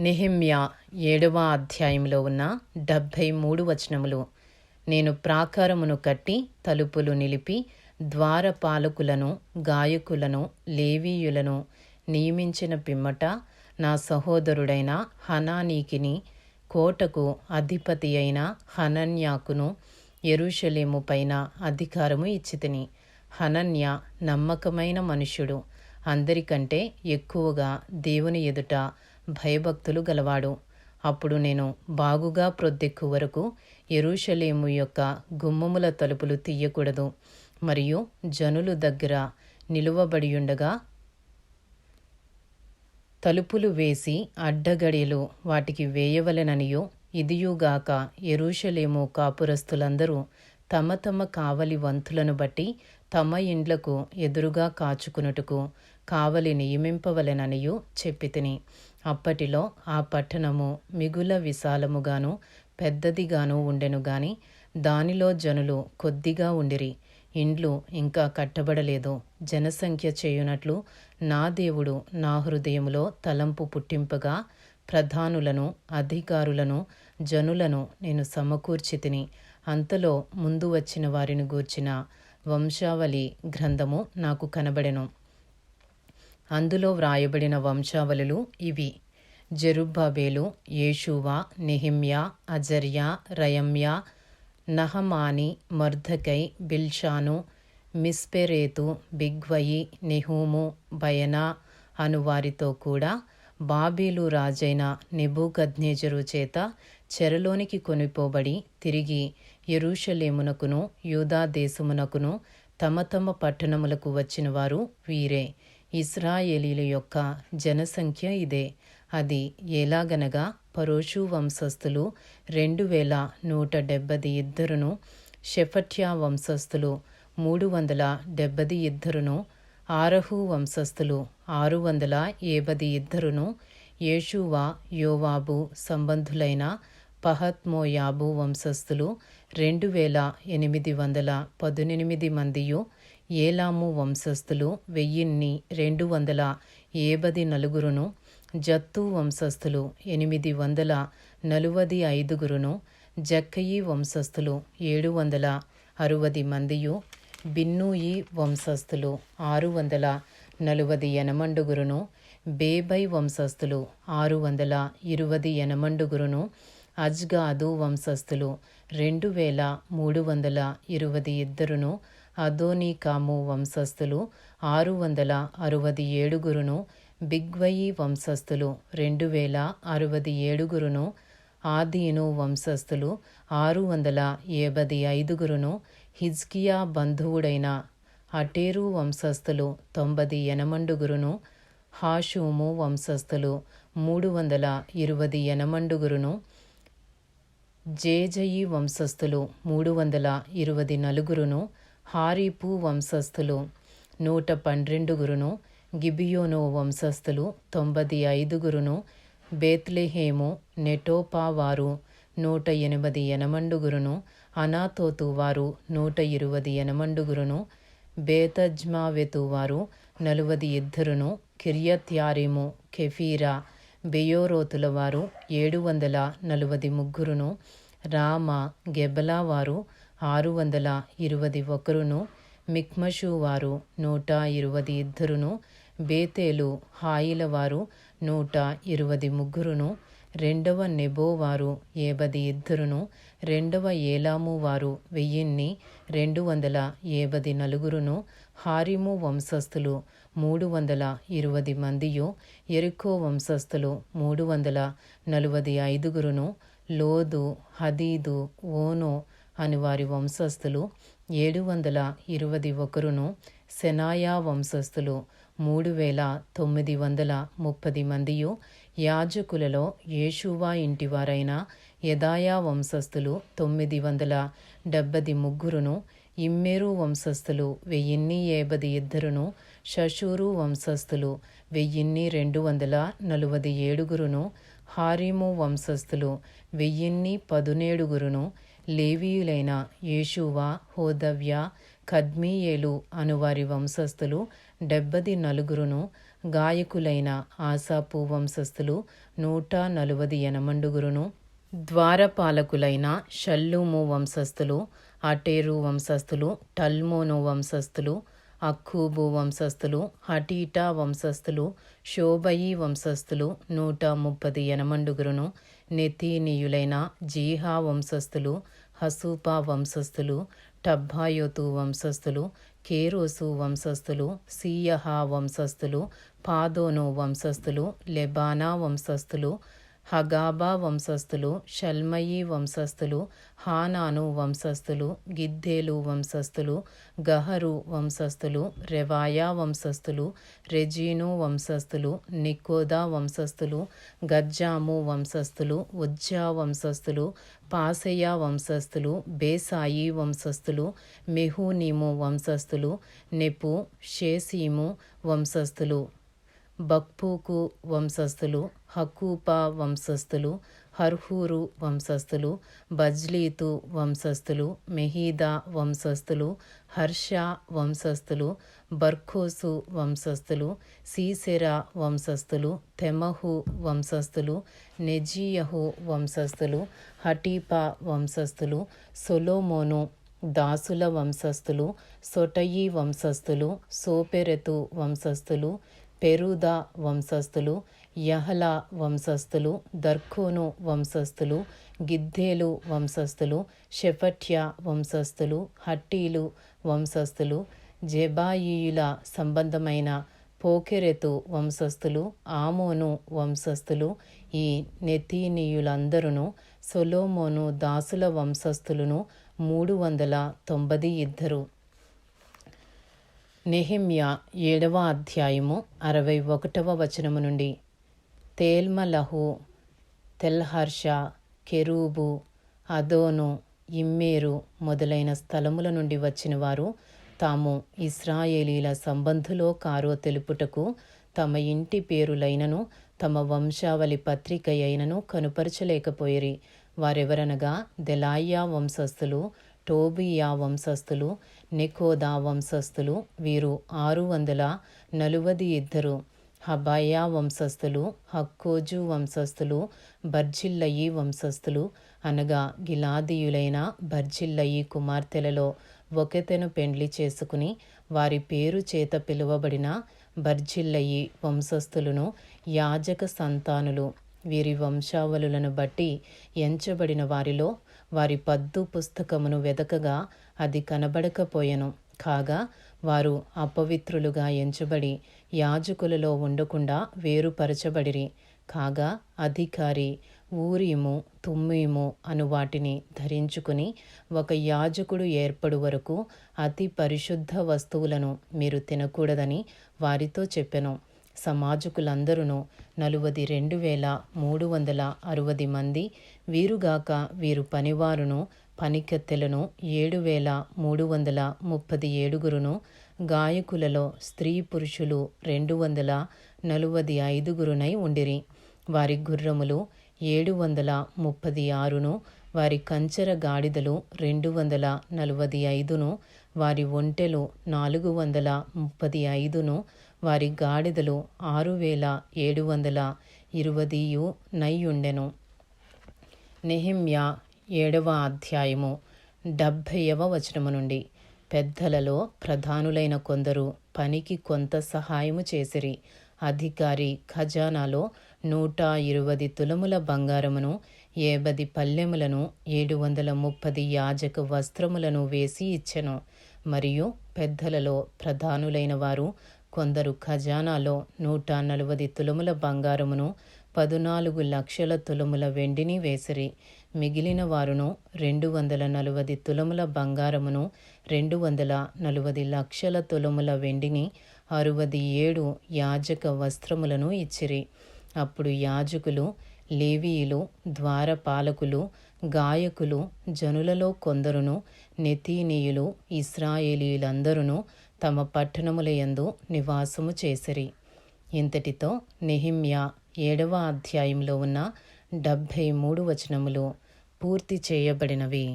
నెహెమ్యా ఏడవ అధ్యాయంలో ఉన్న డెబ్భై మూడు వచనములు. నేను ప్రాకారమును కట్టి తలుపులు నిలిపి ద్వారపాలకులను గాయకులను లేవీయులను నియమించిన పిమ్మట నా సహోదరుడైన హనానీకిని కోటకు అధిపతి అయిన హనన్యాకును ఎరుషలేము పైన అధికారము ఇచ్చితిని. హనన్య నమ్మకమైన మనుష్యుడు అందరికంటే ఎక్కువగా దేవుని ఎదుట భయభక్తులు గలవాడు. అప్పుడు నేను బాగుగా ప్రొద్దెక్కు వరకు ఎరుషలేము యొక్క గుమ్మముల తలుపులు తీయకూడదు. మరియు జనులు దగ్గర నిలువబడియుండగా తలుపులు వేసి అడ్డగడియలు వాటికి వేయవలెననియో ఇదియుగాక ఎరుషలేము కాపురస్తులందరూ తమ తమ కావలి వంతులను బట్టి తమ ఇండ్లకు ఎదురుగా కాచుకునుటకు కావలి నియమింపవలెననియు చెప్పితిని. అప్పటిలో ఆ పట్టణము మిగుల విశాలముగాను పెద్దదిగాను ఉండెను గాని దానిలో జనులు కొద్దిగా ఉండిరి. ఇండ్లు ఇంకా కట్టబడలేదు. జనసంఖ్య చేయునట్లు నా దేవుడు నా హృదయములో తలంపు పుట్టింపగా ప్రధానులను అధికారులను జనులను నేను సమకూర్చితిని. అంతలో ముందు వచ్చిన వారిని గూర్చిన వంశావళి గ్రంథము నాకు కనబడెను. అందులో వ్రాయబడిన వంశావళులు ఇవి. జెరుబ్బాబేలు యేషువా నెహిమ్యా అజర్యా రయమ్యా నహమాని మర్ధకై బిల్షాను మిస్పెరేతు బిగ్వయి నెహూము బయనా అను వారితో కూడా బాబేలు రాజైన నెబూకద్నేజరు చేత చెరలోనికి కొనిపోబడి తిరిగి ఎరుషలేమునకును యూదా దేశమునకును తమ తమ పట్టణములకు వచ్చిన వారు. వీరే ఇస్రాయేలీల యొక్క జనసంఖ్య ఇదే. అది ఎలాగనగా పరోషు వంశస్థులు రెండు వేల నూట డెబ్బది ఇద్దరును షెఫట్యా వంశస్థులు మూడు వందల డెబ్బది ఇద్దరును ఆరహు వంశస్థులు ఆరు వందల ఏబది ఇద్దరును యేషువా యోవాబు సంబంధులైన పహత్మోయాబు వంశస్థులు రెండు వేల ఎనిమిది వందల పదునెనిమిది మందియు ఏలాము వంశస్థులు వెయ్యిన్ని రెండు వందల ఏబది నలుగురును జత్తు వంశస్థులు ఎనిమిది వందల నలువది ఐదుగురును జక్కయి వంశస్థులు ఏడు వందల అరువది మందియు బిన్నూయి వంశస్థులు ఆరు వందల నలువది ఎనమండుగురును బేబై వంశస్థులు ఆరు వందల ఇరువది ఎనమండుగురును అజ్గాదు వంశస్థులు. రెండు వేల మూడు వందల ఇరవై ఇద్దరును అదోనీకాము వంశస్థులు ఆరు వందల అరవది ఏడుగురును బిగ్వయి వంశస్థులు రెండు వేల అరవది ఏడుగురును ఆదీను వంశస్థులు ఆరు వందల ఏబది ఐదుగురును హిజ్కియా బంధువుడైన అటేరు వంశస్థులు తొంభది ఎనమండుగురును హాషూము వంశస్థులు మూడు వందల ఇరవై ఎనమండుగురును జేజయి వంశస్థులు మూడు వందల ఇరవై నలుగురును హారీపు వంశస్థులు నూట పన్నెండుగురును గిబియోను వంశస్థులు తొంభది ఐదుగురును బేత్లెహేము నెటోపా వారు నూట ఎనిమిది ఎనమండుగురును అనాతోతు వారు నూట ఇరవై ఎనమండుగురును బేతజ్మావెతు వారు నలువది ఇద్దరును కిర్యత్యారిము కెఫీరా బెయోరోతుల వారు ఏడు వందల నలువది ముగ్గురును రామ గెబలా వారు ఆరు వందల ఇరువది ఒకరును మిక్మషు వారు నూట ఇరువది ఇద్దరును బేతేలు హాయిల వారు నూట ఇరువది ముగ్గురును రెండవ నెబో వారు ఏబది ఇద్దరును రెండవ ఏలాము వారు వెయ్యిన్ని రెండు వందల ఏబది నలుగురును హారిము వంశస్థులు మూడు వందల ఇరువది మందియు ఎరుకో వంశస్థులు మూడు వందల నలువది ఐదుగురును లోదు హదీదు ఓనో అని వారి వంశస్థులు ఏడు వందల ఇరవై ఒకరును సెనాయా వంశస్థులు మూడు వేల తొమ్మిది వందల ముప్పది మందియు యాజకులలో యేషువా ఇంటివారైన యదాయా వంశస్థులు తొమ్మిది వందల డెబ్బది ముగ్గురును ఇమ్మేరు వంశస్థులు వెయ్యిన్ని ఏబది ఇద్దరును షషూరు వంశస్థులు వెయ్యిన్ని రెండు వందల నలువది ఏడుగురును హారీము వంశస్థులు వెయ్యిన్ని పదునేడుగురును లేవీయులైన యేషువా హోదవ్య కద్మీయేలు అనువారి వంశస్థులు డెబ్బది నలుగురును గాయకులైన ఆసాపు వంశస్థులు నూట నలువది ఎనమండుగురును ద్వారపాలకులైన షల్లూము వంశస్థులు అటేరు వంశస్థులు టల్మోను వంశస్థులు అక్కూబు వంశస్థులు హటీటా వంశస్థులు షోబయి వంశస్థులు నూట ముప్పది ఎనమండుగురును నెతీనీయులైన జీహా వంశస్థులు హసూపా వంశస్థులు టబ్బాయోతు వంశస్థులు కేరోసు వంశస్థులు సీయహా వంశస్థులు పాదోను వంశస్థులు లెబానా వంశస్థులు హగాబా వంశస్థులు షల్మయి వంశస్థులు హానాను వంశస్థులు గిద్దేలు వంశస్థులు గహరు వంశస్థులు రెవాయా వంశస్థులు రెజీను వంశస్థులు నికోదా వంశస్థులు గజ్జాము వంశస్థులు ఉజ్జా వంశస్థులు పాసయా వంశస్థులు బేసాయి వంశస్థులు మెహూనీము వంశస్థులు నెపు షేసీము వంశస్థులు. బక్పూకు వంశస్థులు హకూపా వంశస్థులు హర్హూరు వంశస్థులు బజ్లీతు వంశస్థులు మెహీదా వంశస్థులు హర్ష వంశస్థులు బర్ఖోసు వంశస్థులు సీసెరా వంశస్థులు తెమహు వంశస్థులు నెజీయహు వంశస్థులు హటీపా వంశస్థులు సొలోమోను దాసుల వంశస్థులు సొటయి వంశస్థులు సోపెరెతు వంశస్థులు పెరుదా వంశస్థులు యహలా వంశస్థులు దర్కోను వంశస్థులు గిద్దేలు వంశస్థులు షెఫట్య వంశస్థులు హట్టీలు వంశస్థులు జెబాయియుల సంబంధమైన పోకెరెతు వంశస్థులు ఆమోను వంశస్థులు ఈ నెతీనీయులందరూ సొలోమోను దాసుల వంశస్థులను మూడు వందల తొంభై ఇద్దరు. నెహిమ్యా ఏడవ అధ్యాయము అరవై ఒకటవ వచనము నుండి తేల్మలహు తెల్హర్ష కెరూబు అదోను ఇమ్మేరు మొదలైన స్థలముల నుండి వచ్చిన వారు తాము ఇస్రాయేలీల సంబంధులో కారో తెలుపుటకు తమ ఇంటి పేరులైనను తమ వంశావళి పత్రిక అయినను కనుపరచలేకపోయిరి. వారెవరనగా దెలాయ్యా వంశస్థులు టోబియా వంశస్థులు నెకోదా వంశస్థులు వీరు ఆరు వందల నలువది ఇద్దరు. హబాయా వంశస్థులు హక్కోజు వంశస్థులు బర్జిల్లయి వంశస్థులు అనగా గిలాదీయులైన బర్జిల్లయి కుమార్తెలలో ఒకతెను పెండ్లి చేసుకుని వారి పేరు చేత పిలువబడిన బర్జిల్లయి వంశస్థులను యాజక సంతానులు. వీరి వంశావళులను బట్టి ఎంచబడిన వారిలో వారి పద్దు పుస్తకమును వెదకగా అది కనబడకపోయెను. కాగా వారు అపవిత్రులుగా ఎంచబడి యాజకులలో ఉండకుండా వేరుపరచబడిరి. కాగా అధికారి ఊరిము తుమ్మీము అను వాటిని ధరించుకుని ఒక యాజకుడు ఏర్పడు వరకు అతి పరిశుద్ధ వస్తువులను మీరు తినకూడదని వారితో చెప్పెను. సమాజకులందరూ నలువది రెండు వేల మూడు వందల అరవది మంది వీరుగాక వీరు పనివారును పనికత్తెలను ఏడు వేల మూడు వందల ముప్పది ఏడుగురును గాయకులలో స్త్రీ పురుషులు రెండు వందల నలువది ఐదుగురునై ఉండిరి. వారి గుర్రములు ఏడు వందల ముప్పది ఆరును వారి కంచెర గాడిదలు రెండు వందల నలభై ఐదును వారి ఒంటెలు నాలుగు వందల ముప్పది ఐదును వారి గాడిదలు ఆరు వేల ఏడు వందల ఇరువదియు నయ్యుండెను. నెహిమ్యా ఏడవ అధ్యాయము డెబ్భైవ వచనము నుండి పెద్దలలో ప్రధానులైన కొందరు పనికి కొంత సహాయము చేసిరి. అధికారి ఖజానాలో నూట ఇరువది తులముల బంగారమును ఏబది పల్లెములను ఏడు వందల ముప్పది యాజక వస్త్రములను వేసి ఇచ్చెను. మరియు పెద్దలలో ప్రధానులైన వారు కొందరు ఖజానాలో నూట నలభై తులముల బంగారమును పదునాలుగు లక్షల తులముల వెండిని వేసిరి. మిగిలిన వారును రెండు వందల నలభై తులముల బంగారమును రెండు వందల నలభై లక్షల తులముల వెండిని అరువది ఏడు యాజక వస్త్రములను ఇచ్చిరి. అప్పుడు యాజకులు లేవీయులు ద్వారపాలకులు గాయకులు జనులలో కొందరును నెతీనీయులు ఇస్రాయేలీయులందరూ తమ పట్టణములయందు నివాసము చేసిరి. ఇంతటితో నెహిమ్యా ఏడవ అధ్యాయంలో ఉన్న డెబ్భై మూడు వచనములు పూర్తి చేయబడినవి.